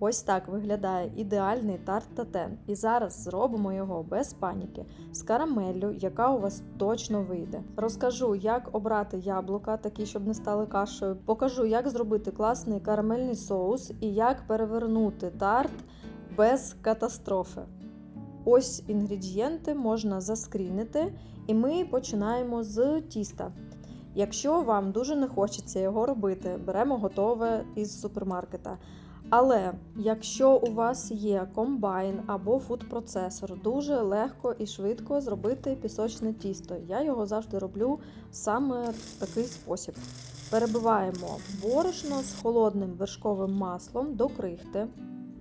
Ось так виглядає ідеальний тарт татен. І зараз зробимо його без паніки з карамеллю, яка у вас точно вийде. Розкажу, як обрати яблука, такі, щоб не стали кашею. Покажу, як зробити класний карамельний соус і як перевернути тарт без катастрофи. Ось інгредієнти можна заскрінити, і ми починаємо з тіста. Якщо вам дуже не хочеться його робити, беремо готове із супермаркета. Але якщо у вас є комбайн або фуд-процесор, дуже легко і швидко зробити пісочне тісто. Я його завжди роблю саме в такий спосіб. Перебиваємо борошно з холодним вершковим маслом до крихти,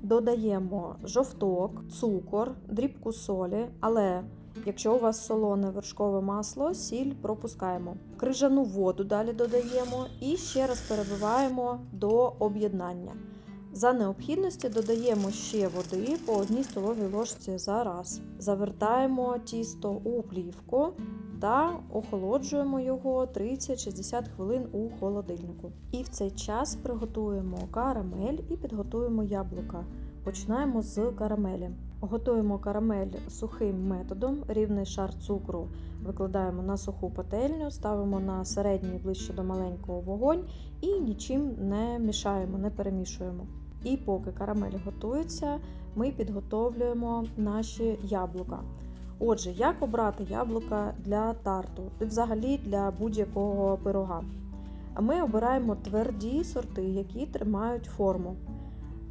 додаємо жовток, цукор, дрібку солі, але Якщо у вас солоне вершкове масло, сіль пропускаємо. Крижану воду далі додаємо і ще раз перебиваємо до об'єднання. За необхідності додаємо ще води по одній столовій ложці за раз. Завертаємо тісто у плівку та охолоджуємо його 30-60 хвилин у холодильнику. І в цей час приготуємо карамель і підготуємо яблука. Починаємо з карамелі. Готуємо карамель сухим методом, рівний шар цукру викладаємо на суху пательню, ставимо на середній ближче до маленького вогонь і нічим не мішаємо, не перемішуємо. І поки карамель готується, ми підготовлюємо наші яблука. Отже, як обрати яблука для тарту і взагалі для будь-якого пирога? Ми обираємо тверді сорти, які тримають форму.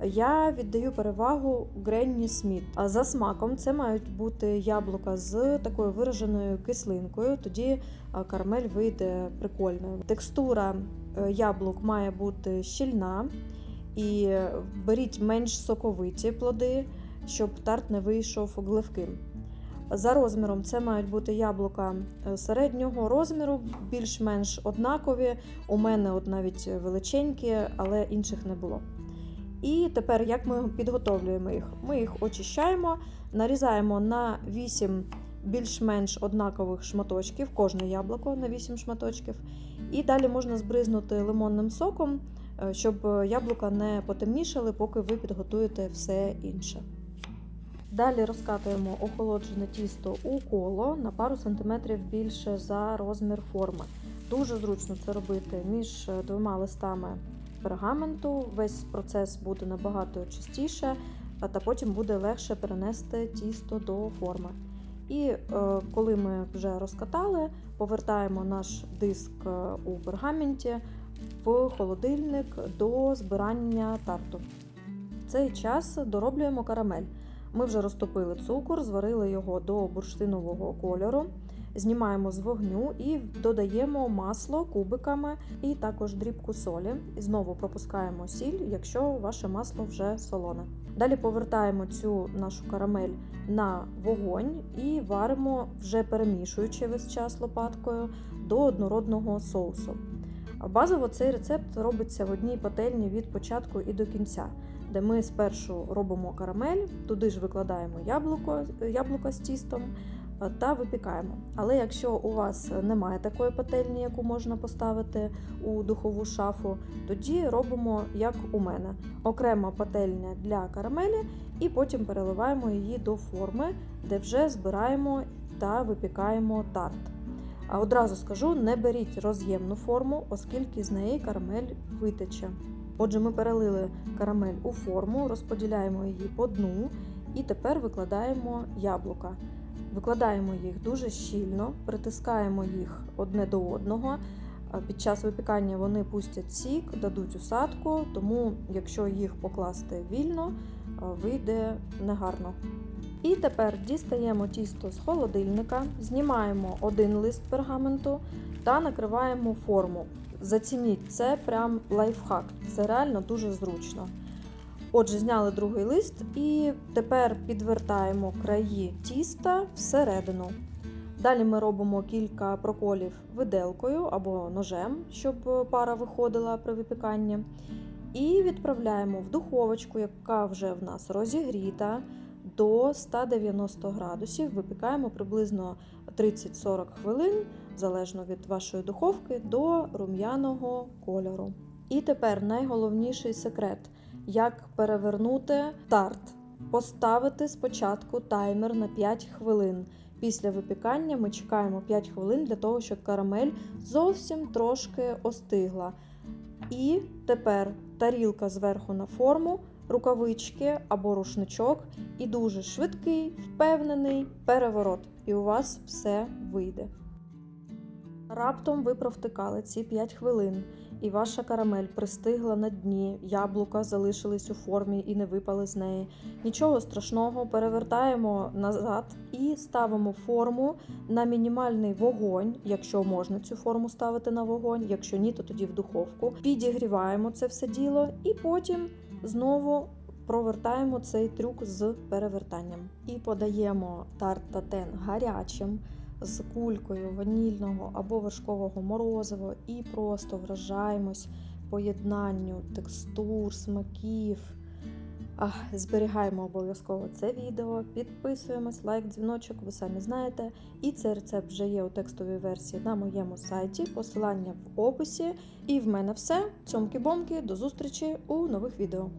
Я віддаю перевагу Гренні Сміт. За смаком це мають бути яблука з такою вираженою кислинкою, тоді карамель вийде прикольною. Текстура е, яблук має бути щільна і беріть менш соковиті плоди, щоб тарт не вийшов гливким. За розміром це мають бути яблука е, середнього розміру, більш-менш однакові. У мене от навіть величенькі, але інших не було. І тепер як ми підготовлюємо їх? Ми їх очищаємо, нарізаємо на 8 більш-менш однакових шматочків, кожне яблуко на 8 шматочків. І далі можна збризнути лимонним соком, щоб яблука не потемнішали, поки ви підготуєте все інше. Далі розкатуємо охолоджене тісто у коло на пару сантиметрів більше за розмір форми. Дуже зручно це робити між двома листами пергаменту. Весь процес буде набагато чистіше, та потім буде легше перенести тісто до форми. І е, коли ми вже розкатали, повертаємо наш диск е, у пергаменті в холодильник до збирання тарту. В цей час дороблюємо карамель. Ми вже розтопили цукор, зварили його до бурштинового кольору, знімаємо з вогню і додаємо масло кубиками і також дрібку солі. І знову пропускаємо сіль, якщо ваше масло вже солоне. Далі повертаємо цю нашу карамель на вогонь і варимо, вже перемішуючи весь час лопаткою до однородного соусу. Базово цей рецепт робиться в одній пательні від початку і до кінця, де ми спершу робимо карамель, туди ж викладаємо яблуко, яблука з тістом та випікаємо. Але якщо у вас немає такої пательні, яку можна поставити у духову шафу, тоді робимо як у мене: окрема пательня для карамелі, і потім переливаємо її до форми, де вже збираємо та випікаємо тарт. А одразу скажу: не беріть роз'ємну форму, оскільки з неї карамель витече. Отже, ми перелили карамель у форму, розподіляємо її по дну і тепер викладаємо яблука. Викладаємо їх дуже щільно, притискаємо їх одне до одного. Під час випікання вони пустять сік, дадуть усадку, тому якщо їх покласти вільно, вийде негарно. І тепер дістаємо тісто з холодильника, знімаємо один лист пергаменту та накриваємо форму. Зацініть, це прям лайфхак, це реально дуже зручно. Отже, зняли другий лист і тепер підвертаємо краї тіста всередину. Далі ми робимо кілька проколів виделкою або ножем, щоб пара виходила при випіканні. І відправляємо в духовочку, яка вже в нас розігріта до 190 градусів. Випікаємо приблизно 30-40 хвилин, залежно від вашої духовки, до рум'яного кольору. І тепер найголовніший секрет. як перевернути тарт. Поставити спочатку таймер на 5 хвилин. Після випікання ми чекаємо 5 хвилин для того, щоб карамель зовсім трошки остигла. І тепер тарілка зверху на форму, рукавички або рушничок, і дуже швидкий, впевнений переворот. І у вас все вийде. Раптом ви провтикали ці 5 хвилин, і ваша карамель пристигла на дні, яблука залишились у формі і не випали з неї. Нічого страшного, перевертаємо назад і ставимо форму на мінімальний вогонь, якщо можна цю форму ставити на вогонь, якщо ні, то тоді в духовку. Підігріваємо це все діло і потім знову. Провертаємо цей трюк з перевертанням і подаємо тарт татен гарячим з кулькою ванільного або вершкового морозива і просто вражаємось поєднанню текстур, смаків. Зберігаємо обов'язково це відео, підписуємось, лайк, дзвіночок, ви самі знаєте. І цей рецепт вже є у текстовій версії на моєму сайті. Посилання в описі. І в мене все. Цьомки-бомки, до зустрічі у нових відео.